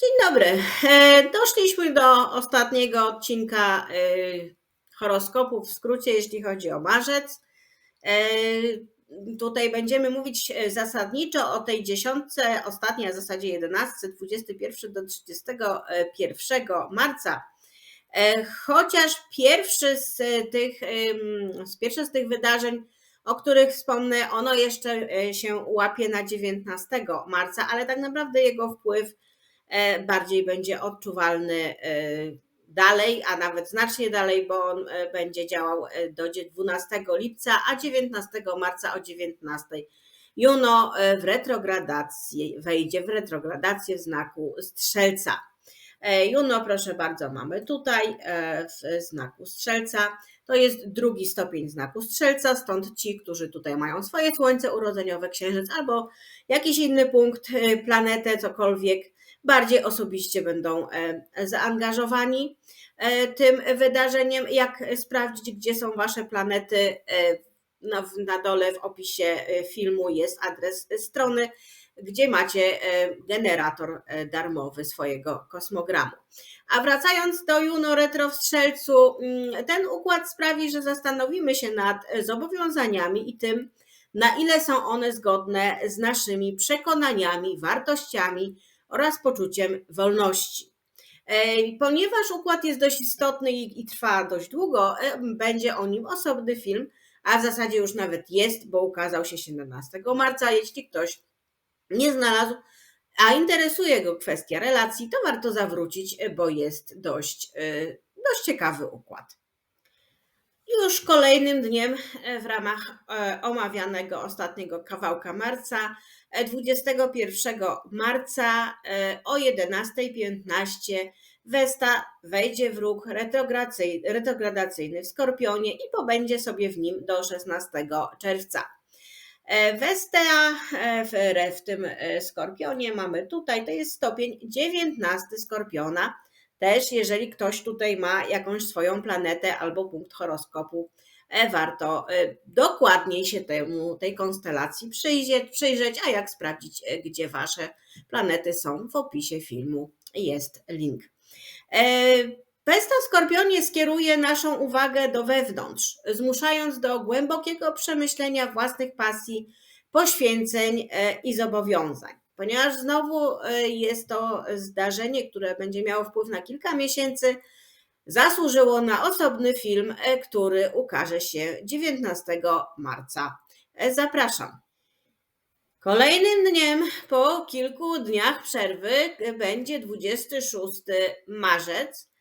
Dzień dobry. E, doszliśmy do ostatniego odcinka e, horoskopu, w skrócie, jeśli chodzi o marzec. E, tutaj będziemy mówić zasadniczo o tej dziesiątce, ostatniej, a w zasadzie 11, 21 do 31 marca. Chociaż pierwszy z tych, pierwsze z tych wydarzeń, o których wspomnę, ono jeszcze się łapie na 19 marca, ale tak naprawdę jego wpływ E, bardziej będzie odczuwalny e, dalej, a nawet znacznie dalej, bo on e, będzie działał do 12 lipca, a 19 marca o 19 Juno w retrogradacji, wejdzie w retrogradację w znaku Strzelca. Juno, proszę bardzo, mamy tutaj w znaku Strzelca. To jest drugi stopień znaku Strzelca, stąd ci, którzy tutaj mają swoje słońce urodzeniowe, księżyc albo jakiś inny punkt, planetę, cokolwiek, bardziej osobiście będą e, zaangażowani e, tym wydarzeniem. Jak sprawdzić, gdzie są Wasze planety? Na dole w opisie filmu jest adres strony, gdzie macie generator darmowy swojego kosmogramu. A wracając do Juno Retro w Strzelcu, mm, ten układ sprawi, że zastanowimy się nad zobowiązaniami i tym, na ile są one zgodne z naszymi przekonaniami, wartościami, oraz poczuciem wolności. Ponieważ układ jest dość istotny i, trwa dość długo, będzie o nim osobny film, a w zasadzie już nawet jest, bo ukazał się 17 marca. Jeśli ktoś nie znalazł, a interesuje go kwestia relacji, to warto zawrócić, bo jest dość, e, dość ciekawy układ. Już kolejnym dniem e, w ramach e, omawianego ostatniego kawałka marca 21 marca o 11.15 Westa wejdzie w ruch retrogradacyjny w Skorpionie i pobędzie sobie w nim do 16 czerwca. E, Westa e, w tym Skorpionie mamy tutaj, to jest stopień 19 Skorpiona. Też jeżeli ktoś tutaj ma jakąś swoją planetę albo punkt horoskopu E, warto e, dokładniej się temu, tej konstelacji przyjrzeć, przyjrzeć, a jak sprawdzić, e, gdzie Wasze planety są, w opisie filmu jest link. Pesta Skorpionie skieruje naszą uwagę do wewnątrz, zmuszając do głębokiego przemyślenia własnych pasji, poświęceń i zobowiązań. Ponieważ znowu jest to zdarzenie, które będzie miało wpływ na kilka miesięcy, zasłużyło na osobny film, e, który ukaże się 19 marca. E, zapraszam. Kolejnym dniem po kilku dniach przerwy będzie 26 marzec, e,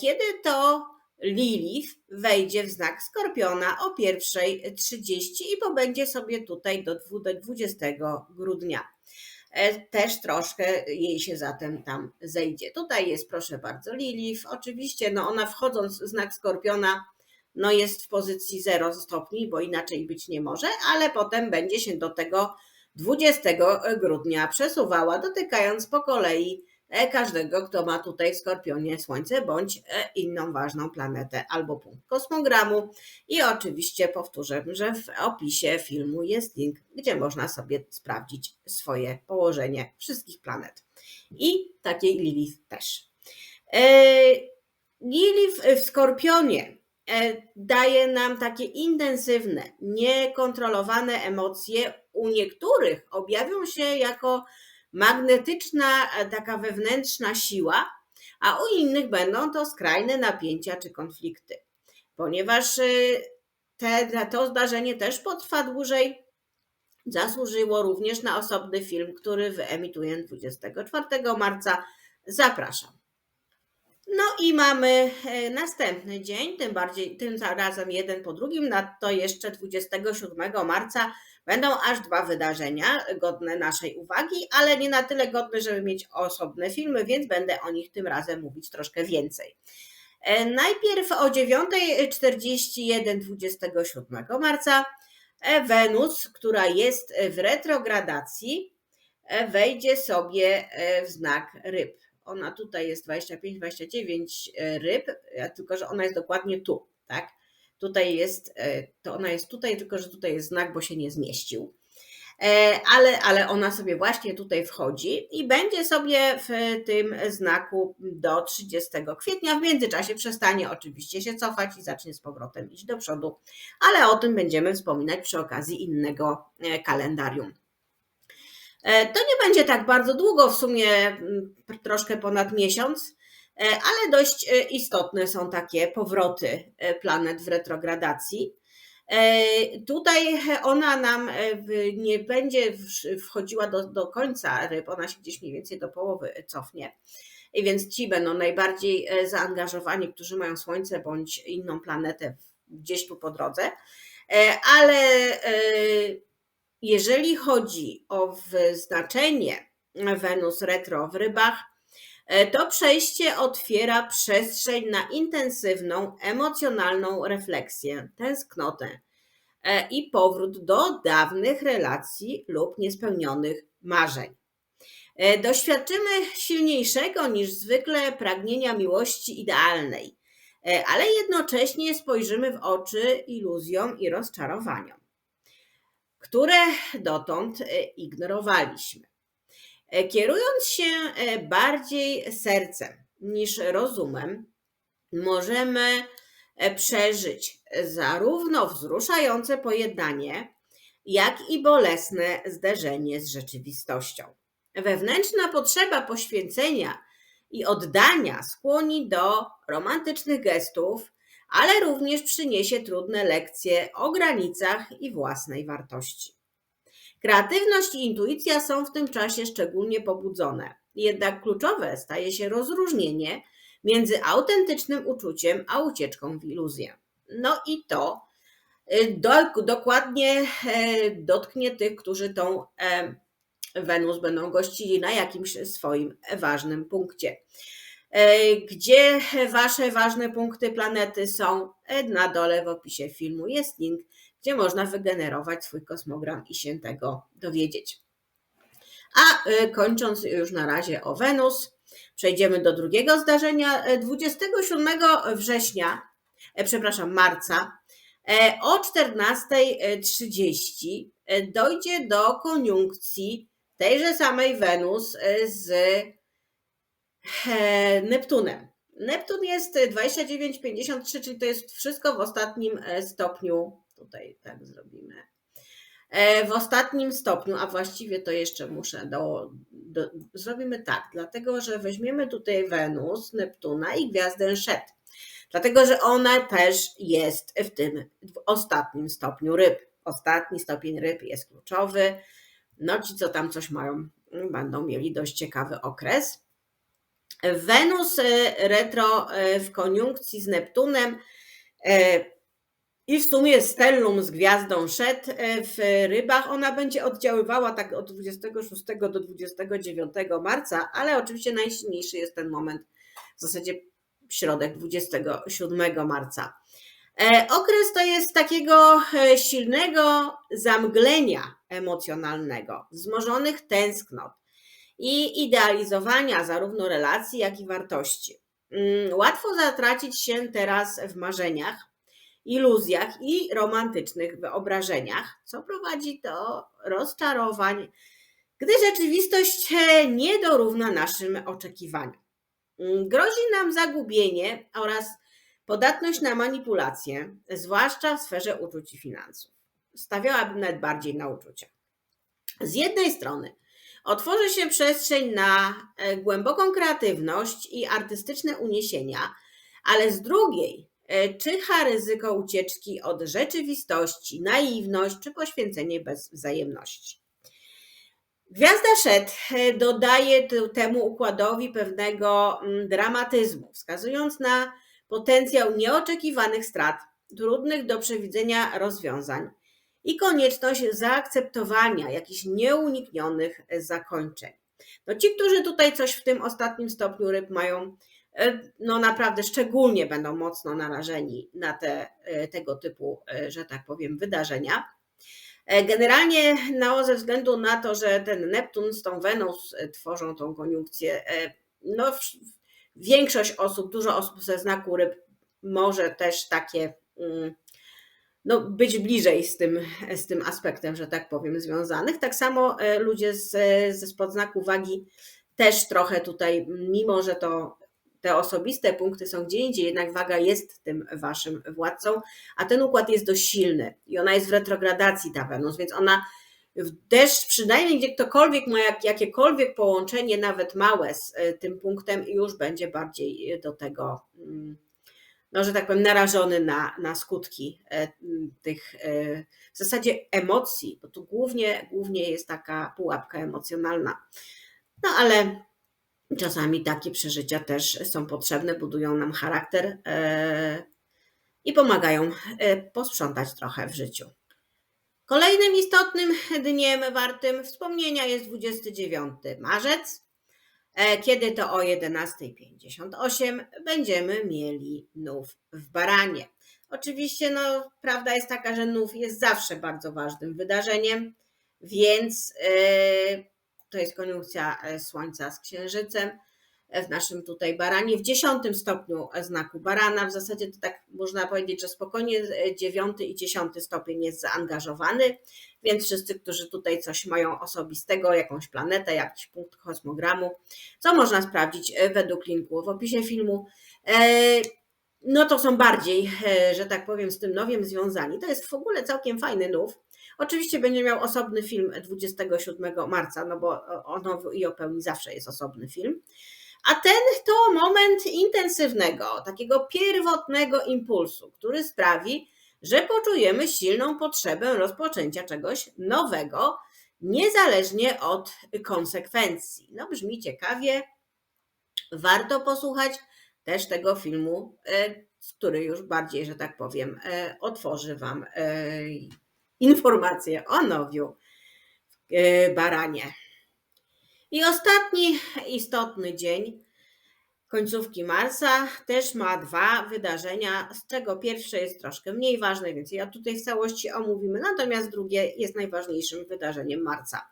kiedy to Lilith wejdzie w znak Skorpiona o 1.30 i pobędzie sobie tutaj do 20 grudnia. E, też troszkę jej się zatem tam zejdzie. Tutaj jest, proszę bardzo, Lilith. Oczywiście, no ona wchodząc w znak Skorpiona, no jest w pozycji 0 stopni, bo inaczej być nie może, ale potem będzie się do tego 20 grudnia przesuwała, dotykając po kolei E, każdego, kto ma tutaj w Skorpionie Słońce bądź e, inną ważną planetę albo punkt kosmogramu. I oczywiście powtórzę, że w opisie filmu jest link, gdzie można sobie sprawdzić swoje położenie wszystkich planet. I takiej Lilith też. E, Lilith w Skorpionie daje nam takie intensywne, niekontrolowane emocje. U niektórych objawią się jako magnetyczna, e, taka wewnętrzna siła, a u innych będą to skrajne napięcia czy konflikty. Ponieważ e, te, to zdarzenie też potrwa dłużej, zasłużyło również na osobny film, który wyemituję 24 marca. Zapraszam. No i mamy e, następny dzień, tym bardziej, tym razem jeden po drugim, to jeszcze 27 marca Będą aż dwa wydarzenia godne naszej uwagi, ale nie na tyle godne, żeby mieć osobne filmy, więc będę o nich tym razem mówić troszkę więcej. E, najpierw o 9.41 27 marca e, Wenus, która jest w retrogradacji, wejdzie sobie w znak ryb. Ona tutaj jest 25-29 ryb, tylko że ona jest dokładnie tu, tak? Tutaj jest, e, to ona jest tutaj, tylko że tutaj jest znak, bo się nie zmieścił. E, ale, ale ona sobie właśnie tutaj wchodzi i będzie sobie w tym znaku do 30 kwietnia. W międzyczasie przestanie oczywiście się cofać i zacznie z powrotem iść do przodu, ale o tym będziemy wspominać przy okazji innego e, kalendarium. E, to nie będzie tak bardzo długo, w sumie troszkę ponad miesiąc, ale dość istotne są takie powroty planet w retrogradacji. E, tutaj ona nam e, nie będzie wchodziła do, do końca ryb, ona się gdzieś mniej więcej do połowy cofnie. I więc ci będą najbardziej e, zaangażowani, którzy mają Słońce bądź inną planetę gdzieś tu po drodze. Ale jeżeli chodzi o znaczenie Wenus retro w rybach, to przejście otwiera przestrzeń na intensywną, emocjonalną refleksję, tęsknotę e, i powrót do dawnych relacji lub niespełnionych marzeń. E, doświadczymy silniejszego niż zwykle pragnienia miłości idealnej, e, ale jednocześnie spojrzymy w oczy iluzjom i rozczarowaniom, które dotąd ignorowaliśmy. E, kierując się e, bardziej sercem niż rozumem, możemy e, przeżyć zarówno wzruszające pojednanie, jak i bolesne zderzenie z rzeczywistością. Wewnętrzna potrzeba poświęcenia i oddania skłoni do romantycznych gestów, ale również przyniesie trudne lekcje o granicach i własnej wartości. Kreatywność i intuicja są w tym czasie szczególnie pobudzone. Jednak kluczowe staje się rozróżnienie między autentycznym uczuciem a ucieczką w iluzję. No i to y, do, dokładnie e, dotknie tych, którzy tą e, Wenus będą gościli na jakimś swoim ważnym punkcie. E, gdzie Wasze ważne punkty planety są? Na dole w opisie filmu jest link gdzie można wygenerować swój kosmogram i się tego dowiedzieć. A y, kończąc już na razie o Wenus, przejdziemy do drugiego zdarzenia. 27 września, e, przepraszam, marca e, o 14.30 e, dojdzie do koniunkcji tejże samej Wenus z Neptunem. Neptun jest 29,53, czyli to jest wszystko w ostatnim stopniu tutaj tak zrobimy. E, w ostatnim stopniu, a właściwie to jeszcze muszę do, do, zrobimy tak, dlatego że weźmiemy tutaj Wenus, Neptuna i gwiazdę Szet. Dlatego, że ona też jest w tym w ostatnim stopniu ryb. Ostatni stopień ryb jest kluczowy. No ci, co tam coś mają, będą mieli dość ciekawy okres. Wenus e, retro e, w koniunkcji z Neptunem i w sumie stellum z gwiazdą Szet e, w rybach. Ona będzie oddziaływała tak od 26 do 29 marca, ale oczywiście najsilniejszy jest ten moment, w zasadzie środek 27 marca. E, okres to jest takiego e, silnego zamglenia emocjonalnego, wzmożonych tęsknot i idealizowania zarówno relacji, jak i wartości. Mm, łatwo zatracić się teraz w marzeniach, iluzjach i romantycznych wyobrażeniach, co prowadzi do rozczarowań, gdy rzeczywistość nie dorówna naszym oczekiwaniom. Mm, grozi nam zagubienie oraz podatność na manipulacje, zwłaszcza w sferze uczuć i finansów. Stawiałabym nawet bardziej na uczucia. Z jednej strony otworzy się przestrzeń na e, głęboką kreatywność i artystyczne uniesienia, ale z drugiej E, czyha ryzyko ucieczki od rzeczywistości, naiwność czy poświęcenie bez wzajemności. Gwiazda Szed e, dodaje temu układowi pewnego mm, dramatyzmu, wskazując na potencjał nieoczekiwanych strat, trudnych do przewidzenia rozwiązań i konieczność zaakceptowania jakichś nieuniknionych zakończeń. No ci, którzy tutaj coś w tym ostatnim stopniu ryb mają E, no naprawdę szczególnie będą mocno narażeni na te, e, tego typu, e, że tak powiem, wydarzenia. Generalnie no, ze względu na to, że ten Neptun z tą Wenus tworzą tą koniunkcję, no, większość osób, dużo osób ze znaku ryb może też takie mm, no, być bliżej z tym, z tym aspektem, że tak powiem, związanych. Tak samo e, ludzie z, ze spoznaku wagi też trochę tutaj, mimo że to te osobiste punkty są gdzie indziej, jednak waga jest tym waszym władcą, a ten układ jest dość silny i ona jest w retrogradacji ta Wenus, więc ona też przynajmniej gdzie ktokolwiek ma jak, jakiekolwiek połączenie, nawet małe z e, tym punktem, już będzie bardziej do tego, mm, no że tak powiem, narażony na, na skutki e, tych e, w zasadzie emocji, bo tu głównie, głównie jest taka pułapka emocjonalna. No ale czasami takie przeżycia też są potrzebne, budują nam charakter i pomagają posprzątać trochę w życiu. Kolejnym istotnym dniem wartym wspomnienia jest 29 marzec, e, kiedy to o 11.58 będziemy mieli nów w Baranie. Oczywiście, no, prawda jest taka, że nów jest zawsze bardzo ważnym wydarzeniem, więc yy, to jest koniunkcja e, Słońca z Księżycem w naszym tutaj baranie, w dziesiątym stopniu znaku barana. W zasadzie to tak można powiedzieć, że spokojnie dziewiąty i dziesiąty stopień jest zaangażowany, więc wszyscy, którzy tutaj coś mają osobistego, jakąś planetę, jakiś punkt kosmogramu, co można sprawdzić e, według linku w opisie filmu, e, no to są bardziej, e, że tak powiem, z tym nowiem związani. To jest w ogóle całkiem fajny nów. Oczywiście będzie miał osobny film 27 marca, no bo ono i o pełni zawsze jest osobny film. A ten to moment intensywnego, takiego pierwotnego impulsu, który sprawi, że poczujemy silną potrzebę rozpoczęcia czegoś nowego, niezależnie od konsekwencji. No, brzmi ciekawie. Warto posłuchać też tego filmu, e, który już bardziej, że tak powiem, e, otworzy Wam e, informacje o nowiu baranie. I ostatni istotny dzień końcówki marca też ma dwa wydarzenia, z czego pierwsze jest troszkę mniej ważne, więc ja tutaj w całości omówimy, natomiast drugie jest najważniejszym wydarzeniem marca.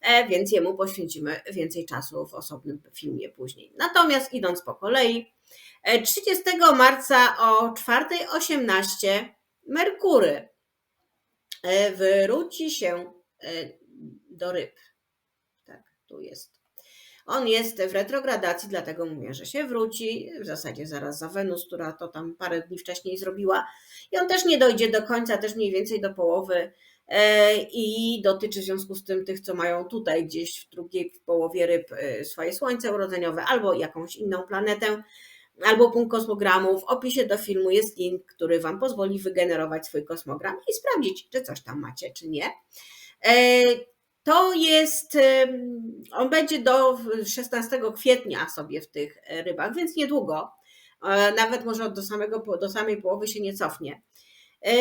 E, więc jemu poświęcimy więcej czasu w osobnym filmie później. Natomiast idąc po kolei, 30 e, marca o 4.18 Merkury e, wróci się do ryb tu jest. On jest w retrogradacji, dlatego mówię, że się wróci, w zasadzie zaraz za Wenus, która to tam parę dni wcześniej zrobiła. I on też nie dojdzie do końca, też mniej więcej do połowy e, i dotyczy w związku z tym tych, co mają tutaj gdzieś w drugiej połowie ryb e, swoje słońce urodzeniowe albo jakąś inną planetę, albo punkt kosmogramu. W opisie do filmu jest link, który Wam pozwoli wygenerować swój kosmogram i sprawdzić, czy coś tam macie, czy nie. E, to jest, on będzie do 16 kwietnia sobie w tych rybach, więc niedługo. E, nawet może do, samego, do samej połowy się nie cofnie. E,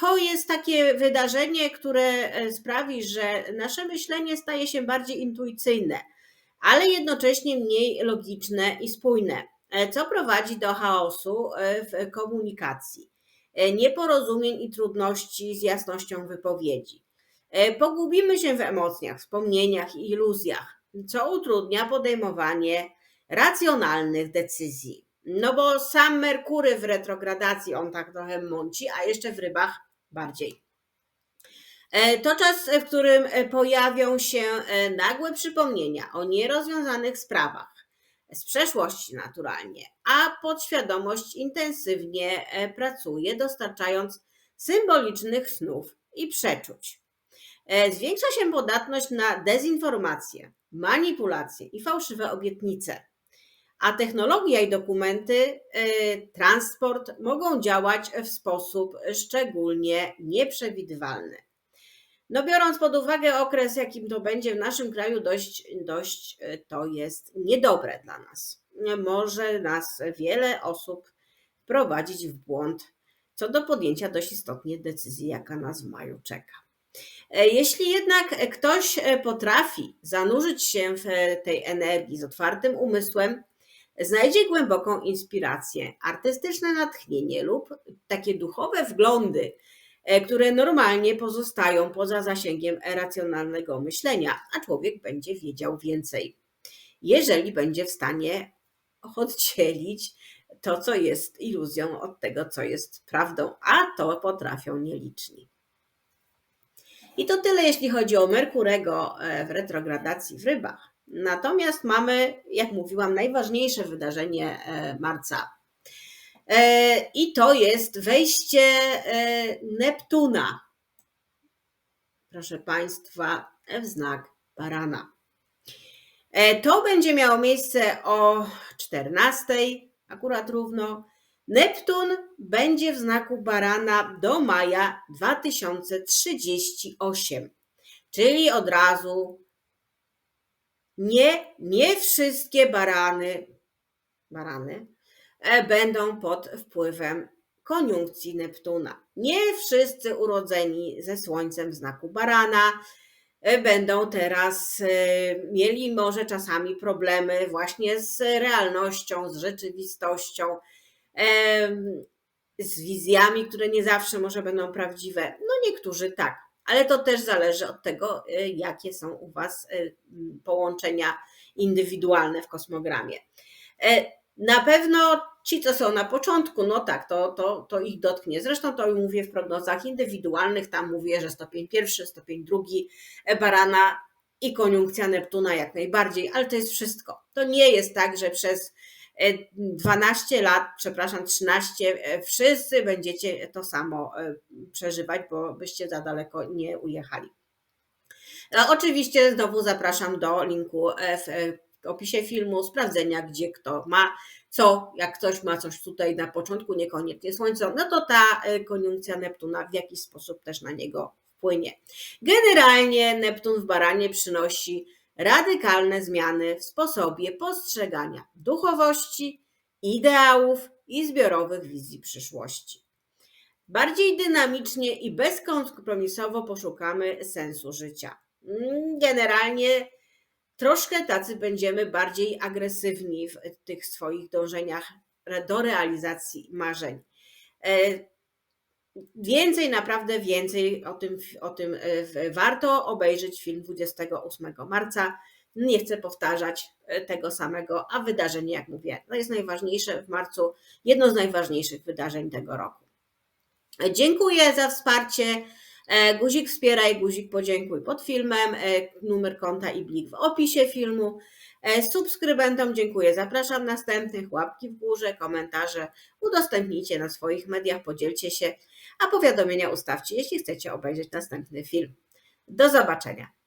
to jest takie wydarzenie, które e, sprawi, że nasze myślenie staje się bardziej intuicyjne, ale jednocześnie mniej logiczne i spójne, co prowadzi do chaosu w komunikacji, nieporozumień i trudności z jasnością wypowiedzi. E, pogubimy się w emocjach, wspomnieniach i iluzjach, co utrudnia podejmowanie racjonalnych decyzji. No bo sam Merkury w retrogradacji on tak trochę mąci, a jeszcze w rybach bardziej. E, to czas, w którym pojawią się e, nagłe przypomnienia o nierozwiązanych sprawach z przeszłości naturalnie, a podświadomość intensywnie pracuje, dostarczając symbolicznych snów i przeczuć. E, zwiększa się podatność na dezinformację, manipulacje i fałszywe obietnice. A technologia i dokumenty, e, transport mogą działać w sposób szczególnie nieprzewidywalny. No biorąc pod uwagę okres, jakim to będzie w naszym kraju, dość, dość e, to jest niedobre dla nas. Może nas wiele osób wprowadzić w błąd co do podjęcia dość istotnie decyzji, jaka nas w maju czeka. E, jeśli jednak ktoś e, potrafi zanurzyć się w e, tej energii z otwartym umysłem, znajdzie głęboką inspirację, artystyczne natchnienie lub takie duchowe wglądy, które normalnie pozostają poza zasięgiem racjonalnego myślenia, a człowiek będzie wiedział więcej. Jeżeli będzie w stanie oddzielić to, co jest iluzją, od tego, co jest prawdą, a to potrafią nieliczni. I to tyle, jeśli chodzi o Merkurego e, w retrogradacji w rybach. Natomiast mamy, jak mówiłam, najważniejsze wydarzenie e, marca. E, I to jest wejście Neptuna, proszę Państwa, w znak barana. To będzie miało miejsce o 14, akurat równo. Neptun będzie w znaku barana do maja 2038, czyli od razu nie, nie wszystkie barany, barany e, będą pod wpływem koniunkcji Neptuna. Nie wszyscy urodzeni ze Słońcem w znaku barana e, będą teraz e, mieli może czasami problemy właśnie z realnością, z rzeczywistością z wizjami, które nie zawsze może będą prawdziwe. No niektórzy tak, ale to też zależy od tego, y, jakie są u Was y, połączenia indywidualne w kosmogramie. E, na pewno ci, co są na początku, no tak, to, to, to ich dotknie. Zresztą to mówię w prognozach indywidualnych, tam mówię, że stopień pierwszy, stopień drugi e, Barana i koniunkcja Neptuna jak najbardziej, ale to jest wszystko. To nie jest tak, że przez 12 e, lat, przepraszam, 13, e, wszyscy będziecie to samo e, przeżywać, bo byście za daleko nie ujechali. Oczywiście znowu zapraszam do linku w opisie filmu, sprawdzenia, gdzie kto ma co, jak ktoś ma coś tutaj na początku, niekoniecznie słońce, no to ta koniunkcja Neptuna w jakiś sposób też na niego wpłynie. Generalnie Neptun w baranie przynosi radykalne zmiany w sposobie postrzegania duchowości, ideałów i zbiorowych wizji przyszłości. Bardziej dynamicznie i bezkompromisowo poszukamy sensu życia. Generalnie troszkę tacy będziemy bardziej agresywni w tych swoich dążeniach do realizacji marzeń. E, Więcej, naprawdę więcej o tym, o tym e, warto obejrzeć film 28 marca. Nie chcę powtarzać e, tego samego, a wydarzenie, jak mówię, to jest najważniejsze w marcu, jedno z najważniejszych wydarzeń tego roku. Dziękuję za wsparcie. E, guzik wspieraj, guzik podziękuj pod filmem, numer konta i blik w opisie filmu. Subskrybentom dziękuję, zapraszam następnych, łapki w górze, komentarze, udostępnijcie na swoich mediach, podzielcie się a powiadomienia ustawcie, jeśli chcecie obejrzeć następny film. Do zobaczenia.